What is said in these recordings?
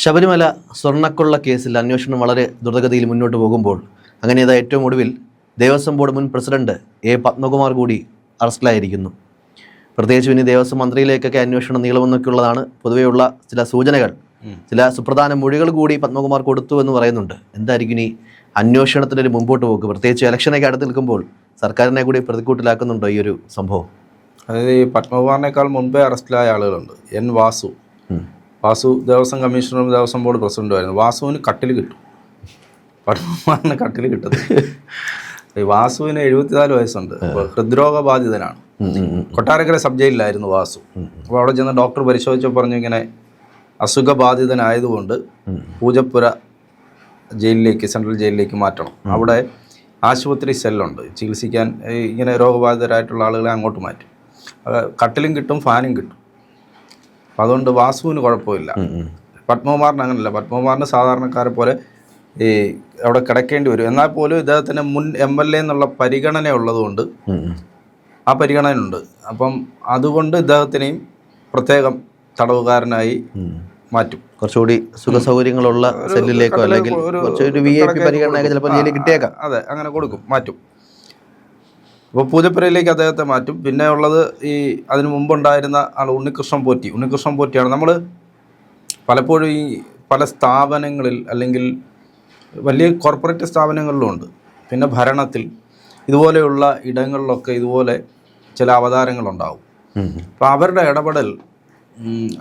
ശബരിമല സ്വർണക്കൊള്ള കേസിൽ അന്വേഷണം വളരെ ദ്രുതഗതിയിൽ മുന്നോട്ട് പോകുമ്പോൾ അങ്ങനെ ഏറ്റവും ഒടുവിൽ ദേവസ്വം ബോർഡ് മുൻ പ്രസിഡന്റ് എ പത്മകുമാർ കൂടി അറസ്റ്റിലായിരിക്കുന്നു. പ്രത്യേകിച്ച് ഇനി ദേവസ്വം മന്ത്രിയിലേക്കൊക്കെ അന്വേഷണം നീളുമെന്നൊക്കെയുള്ളതാണ് പൊതുവെയുള്ള ചില സൂചനകൾ. ചില സുപ്രധാന മൊഴികൾ കൂടി പത്മകുമാർ കൊടുത്തു എന്ന് പറയുന്നുണ്ട്. എന്തായിരിക്കും ഇനി അന്വേഷണത്തിന്റെ ഒരു മുമ്പോട്ട് പോക്ക്? പ്രത്യേകിച്ച് ഇലക്ഷനൊക്കെ അടുത്ത് നിൽക്കുമ്പോൾ സർക്കാരിനെ കൂടി പ്രതിക്കൂട്ടിലാക്കുന്നുണ്ടോ ഈ ഒരു സംഭവം? അതായത് ഈ പത്മകുമാറിനേക്കാൾ മുൻപേ അറസ്റ്റിലായ ആളുകളുണ്ട്. എൻ വാസു. വാസു ദേവസ്വം കമ്മീഷണറും ദേവസ്വം ബോർഡ് പ്രസിഡന്റുമായിരുന്നു വാസുവിന് കട്ടിൽ കിട്ടും. പത്മകുമാറിന് കട്ടിൽ കിട്ടത് ഈ വാസുവിന് എഴുപത്തിനാല് വയസ്സുണ്ട്. ഹൃദ്രോഗ ബാധിതനാണ്. കൊട്ടാരക്കര സബ് ജയിലിലായിരുന്നു വാസു. അപ്പോൾ അവിടെ ചെന്ന് ഡോക്ടർ പരിശോധിച്ചപ്പോൾ പറഞ്ഞു ഇങ്ങനെ അസുഖബാധിതനായതുകൊണ്ട് പൂജപ്പുര ജയിലിലേക്ക് സെൻട്രൽ ജയിലിലേക്ക് മാറ്റണം. അവിടെ ആശുപത്രി സെല്ലുണ്ട്. ചികിത്സിക്കാൻ ഇങ്ങനെ രോഗബാധിതരായിട്ടുള്ള ആളുകളെ അങ്ങോട്ട് മാറ്റും. കട്ടിലും കിട്ടും ഫാനും കിട്ടും. അപ്പം അതുകൊണ്ട് വാസുവിന് കുഴപ്പമില്ല. പത്മകുമാറിന് അങ്ങനല്ല. പത്മകുമാറിന് സാധാരണക്കാരെ പോലെ ഈ അവിടെ കിടക്കേണ്ടി വരും. എന്നാൽ പോലും ഇദ്ദേഹത്തിന് മുൻ എം എൽ എ എന്നുള്ള പരിഗണന ഉള്ളതുകൊണ്ട് ആ പരിഗണന പരിഗണനയുണ്ട്. അപ്പം അതുകൊണ്ട് ഇദ്ദേഹത്തിനെയും പ്രത്യേകം തടവുകാരനായി. മാറ്റും. കുറച്ചുകൂടി സുഖ സൗകര്യങ്ങളുള്ള സെല്ലിലേക്കോ അല്ലെങ്കിൽ ഒരു- കുറച്ചൊരു വി ഐ പി പരിഗണനയൊക്കെ ചിലപ്പോൾ ജയിലിൽ കിട്ടിയേക്കാം. അതെ അങ്ങനെ കൊടുക്കും മാറ്റും. അപ്പോൾ പൂജപ്പുരയിലേക്ക് അദ്ദേഹത്തെ മാറ്റും. പിന്നെ ഉള്ളത് ഈ അതിനു മുമ്പുണ്ടായിരുന്ന ആൾ ഉണ്ണികൃഷ്ണൻ പോറ്റി. ഉണ്ണികൃഷ്ണൻ പോറ്റിയാണ് നമ്മൾ പലപ്പോഴും ഈ പല സ്ഥാപനങ്ങളിൽ അല്ലെങ്കിൽ വലിയ കോർപ്പറേറ്റ് സ്ഥാപനങ്ങളിലും ഉണ്ട്. പിന്നെ ഭരണത്തിൽ ഇതുപോലെയുള്ള ഇടങ്ങളിലൊക്കെ ഇതുപോലെ ചില അവതാരങ്ങളുണ്ടാവും. അപ്പോൾ അവരുടെ ഇടപെടൽ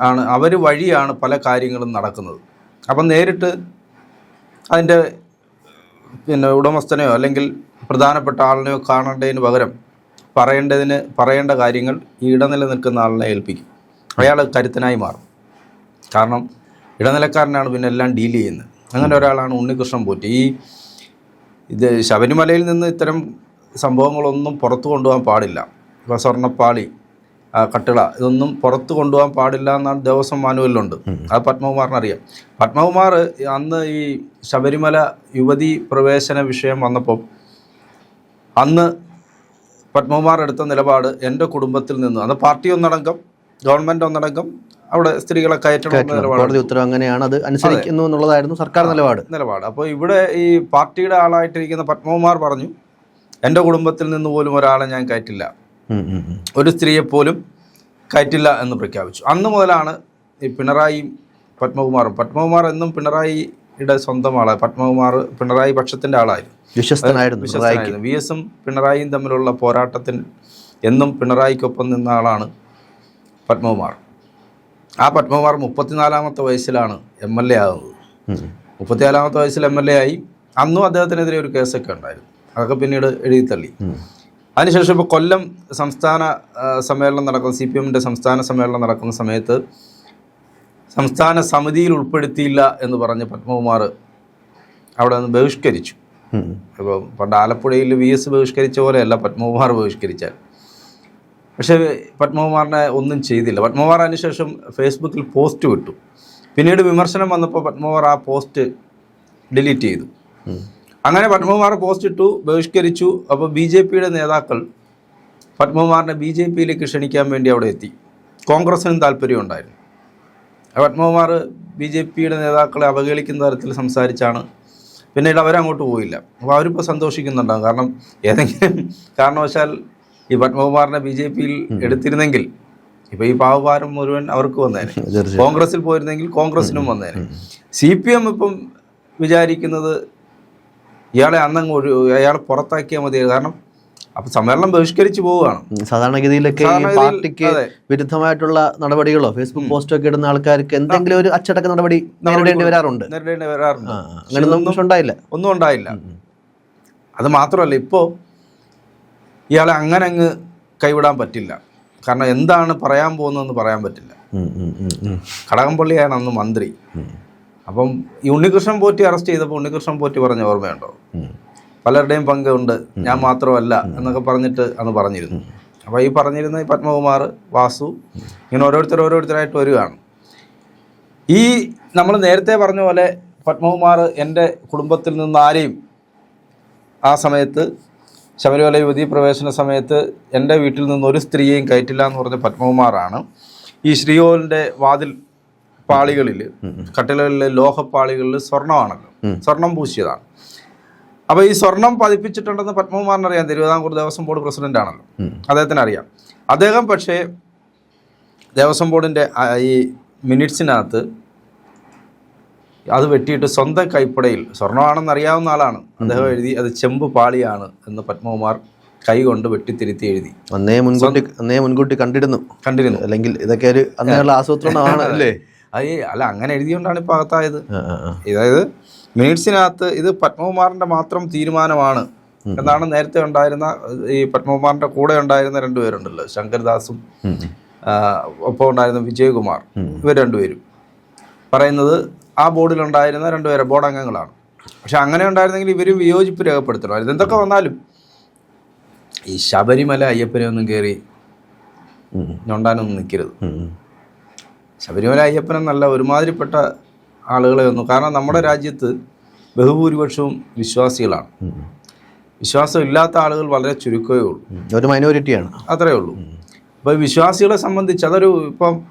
ആണ് അവർ വഴിയാണ് പല കാര്യങ്ങളും നടക്കുന്നത്. അപ്പം നേരിട്ട് അതിന്റെ പിന്നെ ഉടമസ്ഥനെയോ അല്ലെങ്കിൽ പ്രധാനപ്പെട്ട ആളിനെയോ കാണേണ്ടതിന് പകരം പറയേണ്ടതിന് പറയേണ്ട കാര്യങ്ങൾ ഈ ഇടനില നിൽക്കുന്ന ആളിനെ ഏൽപ്പിക്കും. അയാൾ കരുത്തനായി മാറും. കാരണം ഇടനിലക്കാരനാണ് പിന്നെ എല്ലാം ഡീൽ ചെയ്യുന്നത്. അങ്ങനെ ഒരാളാണ് ഉണ്ണികൃഷ്ണൻ പോറ്റി. ഈ ഇത് ശബരിമലയിൽ നിന്ന് ഇത്തരം സംഭവങ്ങളൊന്നും പുറത്തു കൊണ്ടുപോകാൻ പാടില്ല. ഇപ്പോൾ സ്വർണപ്പാളി കട്ടിള ഇതൊന്നും പുറത്ത് കൊണ്ടുപോകാൻ പാടില്ല എന്നാണ് ദേവസ്വം മാനുവലിലുണ്ട്. അത് പത്മകുമാറിന് അറിയാം പത്മകുമാർ അന്ന് ഈ ശബരിമല യുവതി പ്രവേശന വിഷയം വന്നപ്പോൾ അന്ന് പത്മകുമാർ എടുത്ത നിലപാട് എന്റെ കുടുംബത്തിൽ നിന്ന് അന്ന് പാർട്ടി ഒന്നടങ്കം ഗവൺമെന്റ് ഒന്നടങ്കം അവിടെ സ്ത്രീകളെ കയറ്റണം കോടതി ഉത്തരവ് അങ്ങനെയാണ് അത് അനുസരിക്കുന്നു എന്നുള്ളതായിരുന്നു സർക്കാർ നിലപാട്. നിലപാട്. അപ്പോൾ ഇവിടെ ഈ പാർട്ടിയുടെ ആളായിട്ടിരിക്കുന്ന പത്മകുമാർ പറഞ്ഞു എന്റെ കുടുംബത്തിൽ നിന്ന് പോലും ഒരാളെ ഞാൻ കയറ്റില്ല. ഒരു സ്ത്രീയെ പോലും കയറ്റില്ല എന്ന് പ്രഖ്യാപിച്ചു. അന്ന് മുതലാണ് ഈ പിണറായിയും പത്മകുമാറും. പത്മകുമാർ എന്നും പിണറായിയുടെ സ്വന്തം ആളാണ് പത്മകുമാർ പിണറായി പക്ഷത്തിന്റെ ആളായിരുന്നു വിശ്വസ്തനായിരുന്നു വി എസും പിണറായിയും തമ്മിലുള്ള പോരാട്ടത്തിൽ എന്നും പിണറായിക്കൊപ്പം നിന്ന ആളാണ് പത്മകുമാർ. ആ പത്മകുമാർ മുപ്പത്തിനാലാമത്തെ വയസ്സിലാണ് എം എൽ എ ആകുന്നത് മുപ്പത്തിനാലാമത്തെ വയസ്സിൽ എം എൽ എ ആയി. അന്നും അദ്ദേഹത്തിനെതിരെ ഒരു കേസൊക്കെ ഉണ്ടായിരുന്നു. അതൊക്കെ പിന്നീട് എഴുതി തള്ളി. അതിനുശേഷം ഇപ്പോൾ കൊല്ലം സംസ്ഥാന സമ്മേളനം നടക്കുന്ന സി പി എമ്മിന്റെ സംസ്ഥാന സമ്മേളനം നടക്കുന്ന സമയത്ത് സംസ്ഥാന സമിതിയിൽ ഉൾപ്പെടുത്തിയില്ല എന്ന് പറഞ്ഞ് പത്മകുമാർ അവിടെ നിന്ന് ബഹിഷ്കരിച്ചു. അപ്പോൾ ഇപ്പോൾ പണ്ട് ആലപ്പുഴയിൽ വി എസ് ബഹിഷ്കരിച്ച പോലെയല്ല പത്മകുമാർ ബഹിഷ്കരിച്ചാൽ. പക്ഷേ പത്മകുമാറിനെ ഒന്നും ചെയ്തില്ല. പത്മകുമാർ അതിനുശേഷം ഫേസ്ബുക്കിൽ പോസ്റ്റ് വിട്ടു. പിന്നീട് വിമർശനം വന്നപ്പോൾ പത്മകുമാർ ആ പോസ്റ്റ് ഡിലീറ്റ് ചെയ്തു. അങ്ങനെ പത്മകുമാർ പോസ്റ്റ് ഇട്ടു ബഹിഷ്കരിച്ചു. അപ്പോൾ ബി ജെ പിയുടെ നേതാക്കൾ പത്മകുമാറിനെ ബി ജെ പിയിലേക്ക് ക്ഷണിക്കാൻ വേണ്ടി അവിടെ എത്തി. കോൺഗ്രസിനും താല്പര്യമുണ്ടായിരുന്നു. ആ പത്മകുമാർ ബി ജെ പിയുടെ നേതാക്കളെ അവഹേളിക്കുന്ന തരത്തിൽ സംസാരിച്ചാണ്. പിന്നീട് അവരങ്ങോട്ട് പോയില്ല. അപ്പോൾ അവരിപ്പോൾ സന്തോഷിക്കുന്നുണ്ടാകും. കാരണം ഏതെങ്കിലും കാരണവശാൽ ഈ പത്മകുമാറിനെ ബി ജെ പിയിൽ എടുത്തിരുന്നെങ്കിൽ ഇപ്പോൾ ഈ പാവഭാരം മുഴുവൻ അവർക്ക് വന്നേനെ. കോൺഗ്രസിൽ പോയിരുന്നെങ്കിൽ കോൺഗ്രസിനും വന്നേനെ. സി പി എം ഇപ്പം വിചാരിക്കുന്നത് ഇയാളെ അന്നങ്ങ് ഒഴി അയാളെ പുറത്താക്കിയാൽ മതി കാരണം അപ്പം സമ്മേളനം ബഹിഷ്കരിച്ചു പോവുകയാണ്. സാധാരണഗതിയിലൊക്കെ പാർട്ടിക്ക്. വിരുദ്ധമായിട്ടുള്ള നടപടികളോ ഫേസ്ബുക്ക് പോസ്റ്റോ ഒക്കെ ഇടുന്ന ആൾക്കാർക്ക് എന്തെങ്കിലും ഒരു അച്ചടക്ക നടപടി നേരിടേണ്ടി വരാറുണ്ട്? നേരിടേണ്ടി വരാറുണ്ട്. ആ, അങ്ങനെയൊന്നും പക്ഷെ ഉണ്ടായില്ല. ഒന്നും ഉണ്ടായില്ല. അത് മാത്രമല്ല ഇപ്പോ ഇയാളെ അങ്ങനെ അങ്ങ് കൈവിടാൻ പറ്റില്ല. കാരണം എന്താണ് പറയാൻ പോകുന്നതെന്ന് പറയാൻ പറ്റില്ല. കടകംപള്ളിയാണ് അന്ന് മന്ത്രി. അപ്പം ഈ ഉണ്ണികൃഷ്ണൻ പോറ്റി അറസ്റ്റ് ചെയ്തപ്പോൾ ഉണ്ണികൃഷ്ണൻ പോറ്റി പറഞ്ഞ ഓർമ്മയുണ്ടോ? പലരുടെയും പങ്കുണ്ട് ഞാൻ മാത്രമല്ല എന്നൊക്കെ പറഞ്ഞിട്ട് അന്ന് പറഞ്ഞിരുന്നു അപ്പോൾ ഈ പറഞ്ഞിരുന്ന ഈ പത്മകുമാർ വാസു ഇങ്ങനെ ഓരോരുത്തർ ഓരോരുത്തരായിട്ട് വരികയാണ്. ഈ നമ്മൾ നേരത്തെ പറഞ്ഞ പോലെ പത്മകുമാർ എന്റെ കുടുംബത്തിൽ നിന്ന് ആരെയും ആ സമയത്ത് ശബരിമല യുവതി പ്രവേശന സമയത്ത് എന്റെ വീട്ടിൽ നിന്ന് ഒരു സ്ത്രീയെയും കയറ്റില്ല എന്ന് പറഞ്ഞ പത്മകുമാറാണ്. ഈ ശ്രീകോലിന്റെ വാതിൽ പാളികളിൽ കട്ടിലകളിലെ ലോഹപ്പാളികളിൽ സ്വർണമാണല്ലോ. സ്വർണം പൂശിയതാണ്. അപ്പോൾ ഈ സ്വർണം പതിപ്പിച്ചിട്ടുണ്ടെന്ന് പത്മകുമാറിന് അറിയാം. തിരുവിതാംകൂർ ദേവസ്വം ബോർഡ് പ്രസിഡന്റ് ആണല്ലോ. അദ്ദേഹത്തിന് അറിയാം. അദ്ദേഹം പക്ഷേ ദേവസ്വം ബോർഡിന്റെ ഈ മിനിറ്റ്സിനകത്ത് അത് വെട്ടിയിട്ട് സ്വന്തം കൈപ്പടയിൽ സ്വർണമാണെന്ന് അറിയാവുന്ന ആളാണ്. അദ്ദേഹം എഴുതി അത് ചെമ്പ് പാളിയാണ് എന്ന് പത്മകുമാർ കൈ കൊണ്ട് വെട്ടിത്തിരുത്തി എഴുതി. അന്നേ മുൻകൂട്ടി അന്നേ മുൻകൂട്ടി കണ്ടിരുന്നു. കണ്ടിരുന്നു. അല്ലെങ്കിൽ ഇതൊക്കെ ഒരു അന്നേയുള്ള ആസൂത്രണമാണ് അല്ലേ? അത് അല്ല അങ്ങനെ എഴുതിയോണ്ടാണ് ഇപ്പൊ അകത്തായത്. അതായത് മിനിറ്റ്സിനകത്ത് ഇത് പത്മകുമാറിന്റെ മാത്രം തീരുമാനമാണ്. എന്നാണ് നേരത്തെ ഉണ്ടായിരുന്ന ഈ പത്മകുമാറിന്റെ കൂടെ ഉണ്ടായിരുന്ന രണ്ടുപേരുണ്ടല്ലോ ശങ്കർദാസും ഒപ്പം ഉണ്ടായിരുന്ന വിജയകുമാർ. ഇവർ രണ്ടുപേരും. പറയുന്നത് ആ ബോർഡിൽ ബോർഡിലുണ്ടായിരുന്ന രണ്ടുപേരെ ബോർഡ് അംഗങ്ങളാണ് പക്ഷെ അങ്ങനെ ഉണ്ടായിരുന്നെങ്കിൽ ഇവരും വിയോജിപ്പ് രേഖപ്പെടുത്തണമായിരുന്നു എന്തൊക്കെ വന്നാലും ഈ ശബരിമല അയ്യപ്പനെ ഒന്നും കയറി. ഞൊണ്ടാനൊന്നും നിൽക്കരുത്. ശബരിമല അയ്യപ്പനെന്നല്ല ഒരുമാതിരിപ്പെട്ട ആളുകളെ ഒന്നും കാരണം നമ്മുടെ രാജ്യത്ത് ബഹുഭൂരിപക്ഷവും വിശ്വാസികളാണ്. വിശ്വാസമില്ലാത്ത വിശ്വാസം ഇല്ലാത്ത ആളുകൾ വളരെ ചുരുക്കമേ ഉള്ളൂ. ഒരു മൈനോറിറ്റിയാണ്. അത്രയേ ഉള്ളൂ. അപ്പോൾ വിശ്വാസികളെ സംബന്ധിച്ച് അതൊരു ഇപ്പം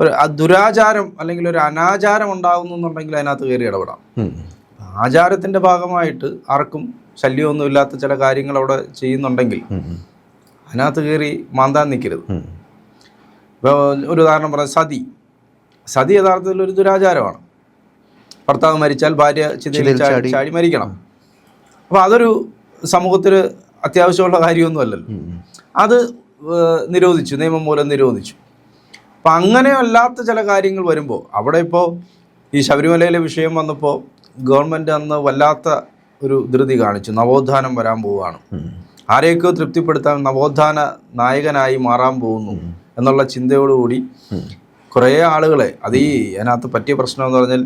ഒരു ദുരാചാരം അല്ലെങ്കിൽ ഒരു അനാചാരം ഉണ്ടാകുന്നു എന്നുണ്ടെങ്കിൽ അതിനകത്ത് കയറി ഇടപെടാം. ആചാരത്തിന്റെ ഭാഗമായിട്ട് ആർക്കും ശല്യമൊന്നും ഇല്ലാത്ത ചില കാര്യങ്ങൾ അവിടെ ചെയ്യുന്നുണ്ടെങ്കിൽ. അതിനകത്ത് കയറി മാന്താൻ നിൽക്കരുത്. ഇപ്പോൾ ഒരു ഉദാഹരണം പറയാം സതി. സതി യഥാർത്ഥത്തിൽ ഒരു ദുരാചാരമാണ്. ഭർത്താവ് മരിച്ചാൽ ഭാര്യ ചിതയിൽ ചാടി മരിക്കണം. അപ്പോൾ അതൊരു സമൂഹത്തിൽ അത്യാവശ്യമുള്ള കാര്യമൊന്നുമല്ലല്ലോ. അത് നിരോധിച്ചു നിയമം മൂലം നിരോധിച്ചു. അപ്പം അങ്ങനെ അല്ലാത്ത ചില കാര്യങ്ങൾ വരുമ്പോൾ അവിടെ ഇപ്പോൾ ഈ ശബരിമലയിലെ വിഷയം വന്നപ്പോൾ ഗവൺമെന്റ് അന്ന് വല്ലാത്ത ഒരു ധൃതി കാണിച്ചു. നവോത്ഥാനം വരാൻ പോവുകയാണ്. ആരെയൊക്കെ തൃപ്തിപ്പെടുത്താൻ നവോത്ഥാന നായകനായി മാറാൻ പോകുന്നു എന്നുള്ള ചിന്തയോടുകൂടി. കുറേ ആളുകളെ അത് ഈ അതിനകത്ത് പറ്റിയ പ്രശ്നം എന്ന് പറഞ്ഞാൽ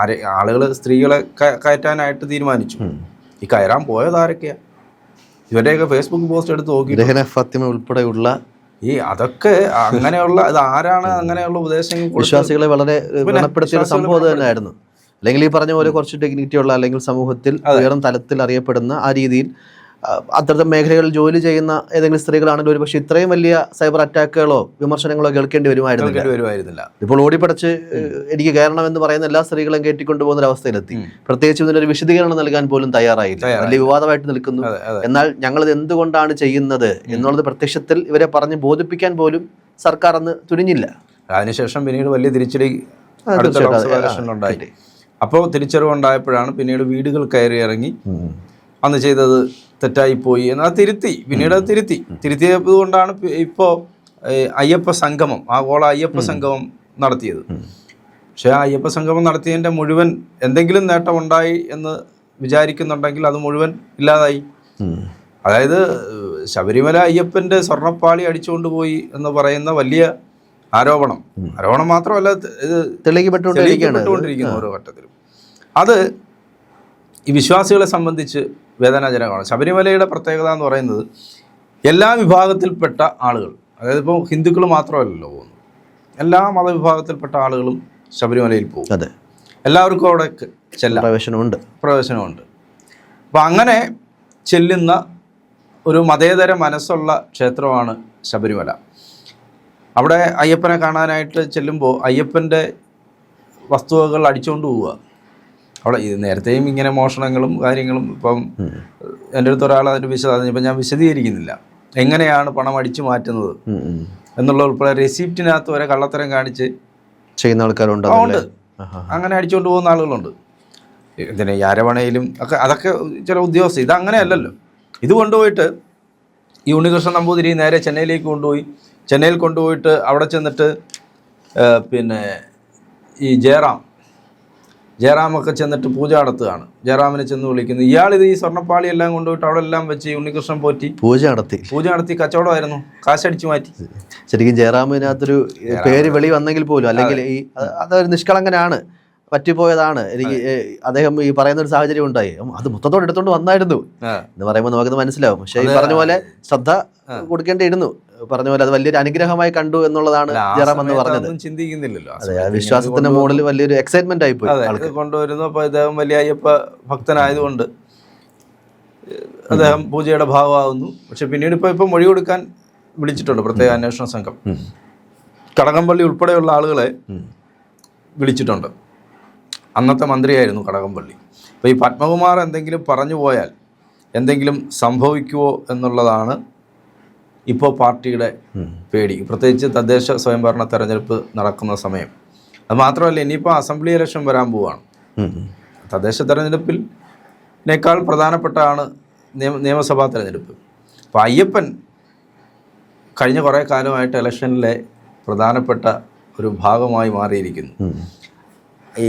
ആരെ ആളുകൾ സ്ത്രീകളെ കയറ്റാനായിട്ട് തീരുമാനിച്ചു. ഈ കയറാൻ പോയത് ആരൊക്കെയാ? ഇവരുടെയൊക്കെ ഫേസ്ബുക്ക് പോസ്റ്റ് എടുത്ത് നോക്കി ഫാത്തിമ ഉൾപ്പെടെയുള്ള ഈ അതൊക്കെ അങ്ങനെയുള്ള ഇത് ആരാണ് അങ്ങനെയുള്ള ഉപദേശങ്ങൾ വിശ്വാസികളെ വളരെ ഗുണപ്പെടുത്തിയ സംഭവം തന്നെയായിരുന്നു. അല്ലെങ്കിൽ ഈ പറഞ്ഞ പോലെ കുറച്ച് ഡിഗ്നിറ്റി ഉള്ള അല്ലെങ്കിൽ സമൂഹത്തിൽ ഉയർന്ന തലത്തിൽ അറിയപ്പെടുന്ന ആ രീതിയിൽ അത്തരത്തെ മേഖലകളിൽ ജോലി ചെയ്യുന്ന ഏതെങ്കിലും സ്ത്രീകളാണെങ്കിൽ ഒരു പക്ഷേ ഇത്രയും വലിയ സൈബർ അറ്റാക്കുകളോ വിമർശനങ്ങളോ കേൾക്കേണ്ടി വരുമായിരുന്നില്ല. ഇപ്പോൾ ഓടിപ്പടച്ച് എനിക്ക് കയറണം എന്ന് പറയുന്ന എല്ലാ സ്ത്രീകളും കയറ്റിക്കൊണ്ടുപോകുന്ന ഒരു അവസ്ഥയിലെത്തി. ഉം. പ്രത്യേകിച്ച് ഇതിനൊരു വിശദീകരണം നൽകാൻ പോലും തയ്യാറായില്ല. വലിയ വിവാദമായിട്ട് നിൽക്കുന്നു. എന്നാൽ ഞങ്ങളിത് എന്തുകൊണ്ടാണ് ചെയ്യുന്നത് എന്നുള്ളത് പ്രത്യക്ഷത്തിൽ ഇവരെ പറഞ്ഞ് ബോധിപ്പിക്കാൻ പോലും സർക്കാർ അന്ന് തുനിഞ്ഞില്ല. അതിനുശേഷം പിന്നീട് വലിയ തിരിച്ചടി ഉണ്ടായി. അപ്പോൾ തിരിച്ചറിവുണ്ടായപ്പോഴാണ് പിന്നീട് വീടുകൾ കയറി ഇറങ്ങി അന്ന് ചെയ്തത് തെറ്റായിപ്പോയി എന്നാൽ തിരുത്തി. പിന്നീട് അത് തിരുത്തി. തിരുത്തിയത് കൊണ്ടാണ് ഇപ്പോൾ അയ്യപ്പ സംഗമം ആഗോള അയ്യപ്പ സംഗമം നടത്തിയത്. പക്ഷേ ആ അയ്യപ്പ സംഗമം നടത്തിയതിന്റെ മുഴുവൻ എന്തെങ്കിലും നേട്ടം ഉണ്ടായി എന്ന് വിചാരിക്കുന്നുണ്ടെങ്കിൽ അത് മുഴുവൻ ഇല്ലാതായി. അതായത് ശബരിമല അയ്യപ്പന്റെ സ്വർണപ്പാളി അടിച്ചുകൊണ്ട് പോയി എന്ന് പറയുന്ന വലിയ ആരോപണം. ആരോപണം മാത്രമല്ല ഇത് തെളിയിക്കപ്പെട്ടുകൊണ്ടിരിക്കുകയാണ് ഓരോ ഘട്ടത്തിലും. അത് ഈ വിശ്വാസികളെ സംബന്ധിച്ച് വേദനാജനകമാണ്. ശബരിമലയുടെ പ്രത്യേകത എന്ന് പറയുന്നത് എല്ലാ വിഭാഗത്തിൽപ്പെട്ട ആളുകൾ അതായത് ഇപ്പോൾ ഹിന്ദുക്കൾ മാത്രമല്ലല്ലോ പോകുന്നത്. എല്ലാ മതവിഭാഗത്തിൽപ്പെട്ട ആളുകളും ശബരിമലയിൽ പോകും. അതെ. എല്ലാവർക്കും അവിടെ ചെല്ല ചെല്ലാം പ്രവേശനമുണ്ട്. പ്രവേശനമുണ്ട്. അപ്പോൾ അങ്ങനെ ചെല്ലുന്ന ഒരു മതേതര മനസ്സുള്ള ക്ഷേത്രമാണ് ശബരിമല. അവിടെ അയ്യപ്പനെ കാണാനായിട്ട് ചെല്ലുമ്പോൾ അയ്യപ്പന്റെ വസ്തുവകൾ അടിച്ചുകൊണ്ട് പോവുക. അവിടെ ഇത് നേരത്തെയും ഇങ്ങനെ മോഷണങ്ങളും കാര്യങ്ങളും ഇപ്പം എന്റെ അടുത്ത് ഒരാൾ അതിന്റെ വിശദം ഇപ്പം ഞാൻ വിശദീകരിക്കുന്നില്ല. എങ്ങനെയാണ് പണം അടിച്ചു മാറ്റുന്നത്. എന്നുള്ള ഉൾപ്പെടെ റെസിപ്റ്റിനകത്ത് വരെ കള്ളത്തരം കാണിച്ച് ചെയ്യുന്ന ആൾക്കാരുണ്ട് ഉണ്ട്. അങ്ങനെ അടിച്ചുകൊണ്ട് പോകുന്ന ആളുകളുണ്ട്. ഇതിന് യാരവണയിലും ഒക്കെ അതൊക്കെ ചില ഉദ്യോഗസ്ഥർ ഇത് അങ്ങനെയല്ലല്ലോ. ഇത് കൊണ്ടുപോയിട്ട് ഈ ഉണ്ണികൃഷ്ണൻ നമ്പൂതിരി നേരെ ചെന്നൈയിലേക്ക് കൊണ്ടുപോയി. ചെന്നൈയിൽ കൊണ്ടുപോയിട്ട് അവിടെ ചെന്നിട്ട് പിന്നെ ഈ ജയറാം ജയറാമൊക്കെ ചെന്നിട്ട് പൂജ നടത്തുകയാണ്. ജയറാമിനെ ചെന്ന് വിളിക്കുന്നു. ഇത് ഈ സ്വർണപ്പാളി എല്ലാം കൊണ്ടുപോയിട്ട് അവിടെ എല്ലാം വെച്ച് ഉണ്ണികൃഷ്ണൻ പോറ്റി. പൂജ നടത്തി. പൂജ നടത്തി കച്ചവടമായിരുന്നു. കാശടിച്ചു മാറ്റി. ശരിക്കും ജയറാമിനകത്തൊരു പേര് വെളി വന്നെങ്കിൽ പോലും അല്ലെങ്കിൽ ഈ അതൊരു നിഷ്കളങ്കനാണ്. പറ്റിപ്പോയതാണ്. എനിക്ക് അദ്ദേഹം ഈ പറയുന്ന ഒരു സാഹചര്യം ഉണ്ടായി. അത് മൊത്തത്തോടെ എടുത്തോണ്ട് വന്നായിരുന്നു. എന്ന് പറയുമ്പോൾ നമുക്കത് മനസ്സിലാവും. പക്ഷേ ഈ പറഞ്ഞ പോലെ ശ്രദ്ധ കൊടുക്കേണ്ടിയിരുന്നു. പറഞ്ഞ പോലെ അത് വലിയൊരു അനുഗ്രഹമായി കണ്ടു എന്നുള്ളതാണ് ജറാം എന്ന് പറഞ്ഞത്. ചിന്തിക്കുന്നില്ലല്ലോ. അതെ വിശ്വാസത്തിന്റെ മോഡൽ മുകളിൽ വലിയൊരു എക്സൈറ്റ്മെന്റ് ആയി പോയി കൊണ്ടുവരുന്നു. അപ്പൊ ഇദ്ദേഹം വലിയ അയ്യപ്പ ഭക്തനായതുകൊണ്ട് അദ്ദേഹം പൂജയുടെ ഭാഗമാകുന്നു പക്ഷെ പിന്നീട് ഇപ്പൊ ഇപ്പൊ മൊഴി കൊടുക്കാൻ വിളിച്ചിട്ടുണ്ട് പ്രത്യേക അന്വേഷണ സംഘം. കടകംപള്ളി ഉൾപ്പെടെയുള്ള ആളുകളെ വിളിച്ചിട്ടുണ്ട്. അന്നത്തെ മന്ത്രിയായിരുന്നു കടകംപള്ളി. അപ്പോൾ ഈ പത്മകുമാർ എന്തെങ്കിലും പറഞ്ഞു പോയാൽ എന്തെങ്കിലും സംഭവിക്കുമോ എന്നുള്ളതാണ് ഇപ്പോൾ പാർട്ടിയുടെ പേടി. പ്രത്യേകിച്ച് തദ്ദേശ സ്വയംഭരണ തെരഞ്ഞെടുപ്പ് നടക്കുന്ന സമയം. അത് മാത്രമല്ല ഇനിയിപ്പോൾ അസംബ്ലി ഇലക്ഷൻ വരാൻ പോവുകയാണ് തദ്ദേശ തെരഞ്ഞെടുപ്പിൽ പ്രധാനപ്പെട്ടാണ് നിയമ നിയമസഭാ തെരഞ്ഞെടുപ്പ്. അപ്പോൾ അയ്യപ്പൻ കഴിഞ്ഞ കുറേ കാലമായിട്ട് ഇലക്ഷനിലെ പ്രധാനപ്പെട്ട ഒരു ഭാഗമായി മാറിയിരിക്കുന്നു. ഈ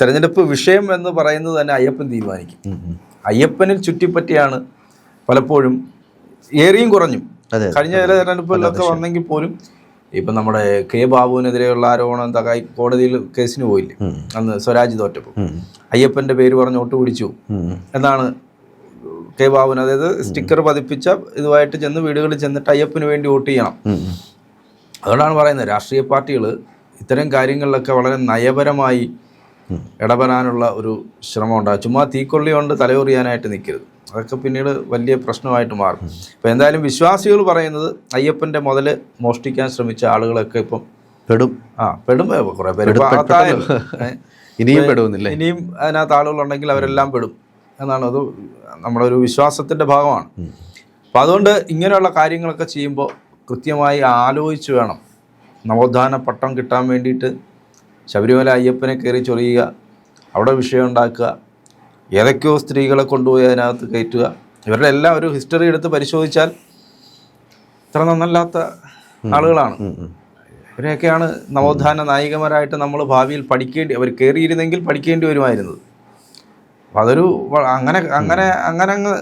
തെരഞ്ഞെടുപ്പ് വിഷയം എന്ന് പറയുന്നത് തന്നെ അയ്യപ്പൻ തീരുമാനിക്കും. അയ്യപ്പനിൽ ചുറ്റിപ്പറ്റിയാണ് പലപ്പോഴും ഏറിയും കുറഞ്ഞും. കഴിഞ്ഞ ചില തെരഞ്ഞെടുപ്പുകളിലൊക്കെ വന്നെങ്കിൽ പോലും ഇപ്പം നമ്മുടെ കെ ബാബുവിനെതിരെയുള്ള ആരോപണം എന്താ ഹൈ- കോടതിയിൽ കേസിന് പോയില്ലേ. അന്ന് സ്വരാജ് തോറ്റപ്പോൾ. അയ്യപ്പന്റെ പേര് പറഞ്ഞ് വോട്ട് പിടിച്ചു. എന്നാണ് കെ ബാബുവിന് അതായത് സ്റ്റിക്കർ പതിപ്പിച്ച ഇതുമായിട്ട് ചെന്ന് വീടുകളിൽ ചെന്നിട്ട് അയ്യപ്പന് വേണ്ടി വോട്ട് ചെയ്യണം. അതുകൊണ്ടാണ് പറയുന്നത് രാഷ്ട്രീയ പാർട്ടികൾ ഇത്തരം കാര്യങ്ങളിലൊക്കെ വളരെ നയപരമായി ഇടപെടാനുള്ള ഒരു ശ്രമം ഉണ്ടാകും ചുമ്മാ തീക്കൊള്ളി കൊണ്ട് തലയൊറിയാനായിട്ട് നിൽക്കരുത്. അതൊക്കെ പിന്നീട് വലിയ പ്രശ്നമായിട്ട് മാറും. അപ്പോൾ എന്തായാലും വിശ്വാസികൾ പറയുന്നത് അയ്യപ്പന്റെ മുതൽ മോഷ്ടിക്കാൻ ശ്രമിച്ച ആളുകളൊക്കെ ഇപ്പം പെടും. ആ പെടും. കുറേ പേര് ഇനിയും പെടുന്നില്ല? ഇനിയും അതിനകത്ത് ആളുകളുണ്ടെങ്കിൽ അവരെല്ലാം പെടും എന്നാണ് അത് നമ്മുടെ ഒരു വിശ്വാസത്തിന്റെ ഭാഗമാണ്. അപ്പം അതുകൊണ്ട് ഇങ്ങനെയുള്ള കാര്യങ്ങളൊക്കെ ചെയ്യുമ്പോൾ കൃത്യമായി ആലോചിച്ച് വേണം. നവോത്ഥാന പട്ടം കിട്ടാൻ വേണ്ടിയിട്ട് ശബരിമല അയ്യപ്പനെ കയറി ചൊറിയുക അവിടെ വിഷയം ഉണ്ടാക്കുക ഏതൊക്കെയോ സ്ത്രീകളെ കൊണ്ടുപോയി അതിനകത്ത് കയറ്റുക. ഇവരുടെ എല്ലാം ഒരു ഹിസ്റ്ററി എടുത്ത് പരിശോധിച്ചാൽ ഇത്ര നന്നല്ലാത്ത ആളുകളാണ്. ഇവരെയൊക്കെയാണ് നവോത്ഥാന നായികമാരായിട്ട് നമ്മൾ ഭാവിയിൽ പഠിക്കേണ്ടി അവർ കയറിയിരുന്നെങ്കിൽ പഠിക്കേണ്ടി വരുമായിരുന്നത്. അപ്പം അതൊരു അങ്ങനെ അങ്ങനെ അങ്ങനെ അങ്ങ്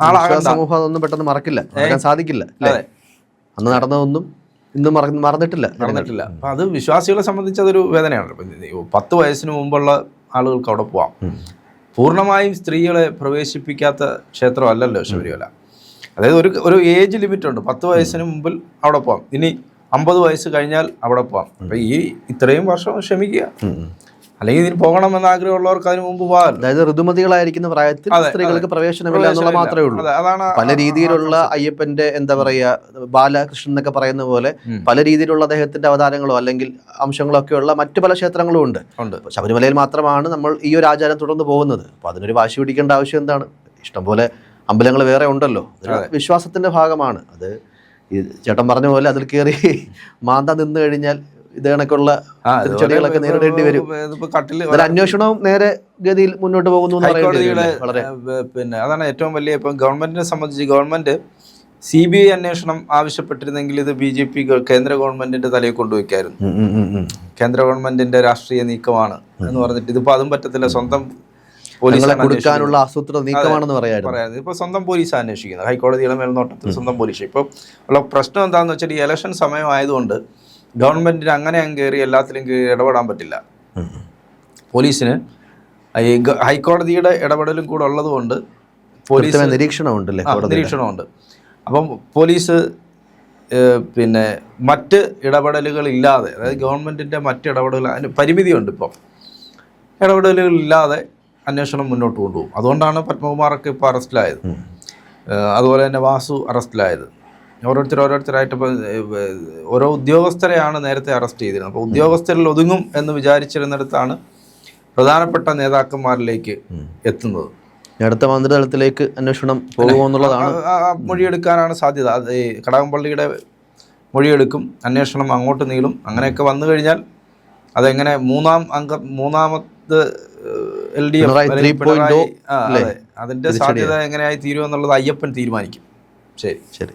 ആളാകണ്ട. സമൂഹം അതൊന്നും പെട്ടെന്ന് മറക്കില്ല. മറക്കാൻ സാധിക്കില്ല അതെ. അന്ന് നടന്നതൊന്നും ഇന്നും മറ- മറന്നിട്ടില്ല. നടന്നിട്ടില്ല അപ്പം അത് വിശ്വാസികളെ സംബന്ധിച്ച് അതൊരു വേദനയാണ് പത്ത് വയസ്സിന് മുമ്പുള്ള ആളുകൾക്ക് അവിടെ പോവാം. പൂർണമായും സ്ത്രീകളെ പ്രവേശിപ്പിക്കാത്ത ക്ഷേത്രമല്ലല്ലോ ശബരിമല. അതായത് ഒരു ഒരു ഏജ് ലിമിറ്റ് ഉണ്ട് പത്ത് വയസ്സിന് മുമ്പിൽ അവിടെ പോവാം. ഇനി അമ്പത് വയസ്സ് കഴിഞ്ഞാൽ അവിടെ പോവാം. അപ്പം ഈ ഇത്രയും വർഷം ക്ഷമിക്കുക. അല്ലെങ്കിൽ ഇതിന് പോകണമെന്ന് ആഗ്രഹമുള്ളവർക്ക് അതിന് മുമ്പ് പോകാം അതായത് ഋതുമതികളായിരിക്കുന്ന പ്രായത്തിൽ സ്ത്രീകൾക്ക് പ്രവേശനമില്ല എന്നുള്ള മാത്രമേ ഉള്ളൂ. അതാണ് പല രീതിയിലുള്ള അയ്യപ്പന്റെ എന്താ പറയാ ബാലകൃഷ്ണൻ എന്നൊക്കെ പറയുന്ന പോലെ പല രീതിയിലുള്ള അദ്ദേഹത്തിന്റെ അവതാരങ്ങളോ അല്ലെങ്കിൽ അംശങ്ങളോ ഒക്കെയുള്ള മറ്റു പല ക്ഷേത്രങ്ങളും ഉണ്ട്. ശബരിമലയിൽ മാത്രമാണ് നമ്മൾ ഈ ഒരു ആചാരം തുടർന്ന് പോകുന്നത്. അപ്പൊ അതിനൊരു വാശി പിടിക്കേണ്ട ആവശ്യം എന്താണ്? ഇഷ്ടംപോലെ അമ്പലങ്ങൾ വേറെ ഉണ്ടല്ലോ. വിശ്വാസത്തിന്റെ ഭാഗമാണ്. അത് ചേട്ടൻ പറഞ്ഞ പോലെ അതിൽ കയറി മാന്ത നിന്ന് കഴിഞ്ഞാൽ ഇത് കണക്കുള്ള തിരിച്ചടികളൊക്കെ നേരിടേണ്ടി വരും. അന്വേഷണവും നേരെ ഗതിയിൽ മുന്നോട്ട് പോകുന്നു? വളരെ പിന്നെ അതാണ് ഏറ്റവും വലിയ ഇപ്പം ഗവൺമെന്റിനെ സംബന്ധിച്ച് ഗവൺമെന്റ് സി ബി ഐ അന്വേഷണം ആവശ്യപ്പെട്ടിരുന്നെങ്കിൽ ഇത് ബി ജെ പി കേന്ദ്ര ഗവൺമെന്റിന്റെ തലയിൽ കൊണ്ടുവയ്ക്കായിരുന്നു. കേന്ദ്ര ഗവൺമെന്റിന്റെ രാഷ്ട്രീയ നീക്കമാണ് എന്ന് പറഞ്ഞിട്ട് ഇതിപ്പോ അതും പറ്റത്തില്ല. സ്വന്തം കൊടുക്കാനുള്ള ആസൂത്രണ നീക്കമാണെന്ന് ഇപ്പൊ സ്വന്തം പോലീസ് അന്വേഷിക്കുന്നത്. ഹൈക്കോടതിയുടെ മേൽനോട്ടത്തിൽ സ്വന്തം പോലീസ്. ഇപ്പൊ ഉള്ള പ്രശ്നം എന്താണെന്ന് വെച്ചാൽ ഈ ഇലക്ഷൻ സമയമായതുകൊണ്ട് ഗവൺമെന്റിന് അങ്ങനെ അങ്ങ് കയറി എല്ലാത്തിലും ഇടപെടാൻ പറ്റില്ല. പോലീസിന് ഈ ഹൈക്കോടതിയുടെ ഇടപെടലും കൂടെ ഉള്ളതുകൊണ്ട് പോലീസ് നിരീക്ഷണമുണ്ട് നിരീക്ഷണമുണ്ട്. അപ്പം പോലീസ് പിന്നെ മറ്റ് ഇടപെടലുകൾ ഇല്ലാതെ അതായത് ഗവൺമെന്റിന്റെ മറ്റ് ഇടപെടലുകൾ അതിന് പരിമിതിയുണ്ട് ഇപ്പം. ഇടപെടലുകൾ ഇല്ലാതെ അന്വേഷണം മുന്നോട്ട് കൊണ്ടുപോകും. അതുകൊണ്ടാണ് പത്മകുമാറൊക്കെ ഇപ്പോൾ അറസ്റ്റിലായത്. അതുപോലെ തന്നെ വാസു അറസ്റ്റിലായത്. ഓരോരുത്തർ ഓരോരുത്തരായിട്ട് ഇപ്പോൾ ഓരോ ഉദ്യോഗസ്ഥരെയാണ് നേരത്തെ അറസ്റ്റ് ചെയ്തിരുന്നത്. അപ്പോൾ ഉദ്യോഗസ്ഥരിൽ ഒതുങ്ങും എന്ന് വിചാരിച്ചിരുന്നിടത്താണ് പ്രധാനപ്പെട്ട നേതാക്കന്മാരിലേക്ക് എത്തുന്നത്. അടുത്ത മന്ത്രിതലത്തിലേക്ക് അന്വേഷണം പോകുമെന്നുള്ളതാണ് മൊഴിയെടുക്കാനാണ് സാധ്യത. അത് ഈ കടകംപള്ളിയുടെ മൊഴിയെടുക്കും അന്വേഷണം അങ്ങോട്ട് നീളും. അങ്ങനെയൊക്കെ വന്നു കഴിഞ്ഞാൽ അതെങ്ങനെ മൂന്നാം അംഗം മൂന്നാമത് എൽ ഡി പിണറായി 3.0 അതിന്റെ സാധ്യത എങ്ങനെയായി തീരുമെന്നുള്ളത് അയ്യപ്പൻ തീരുമാനിക്കും. ശരി. ശരി.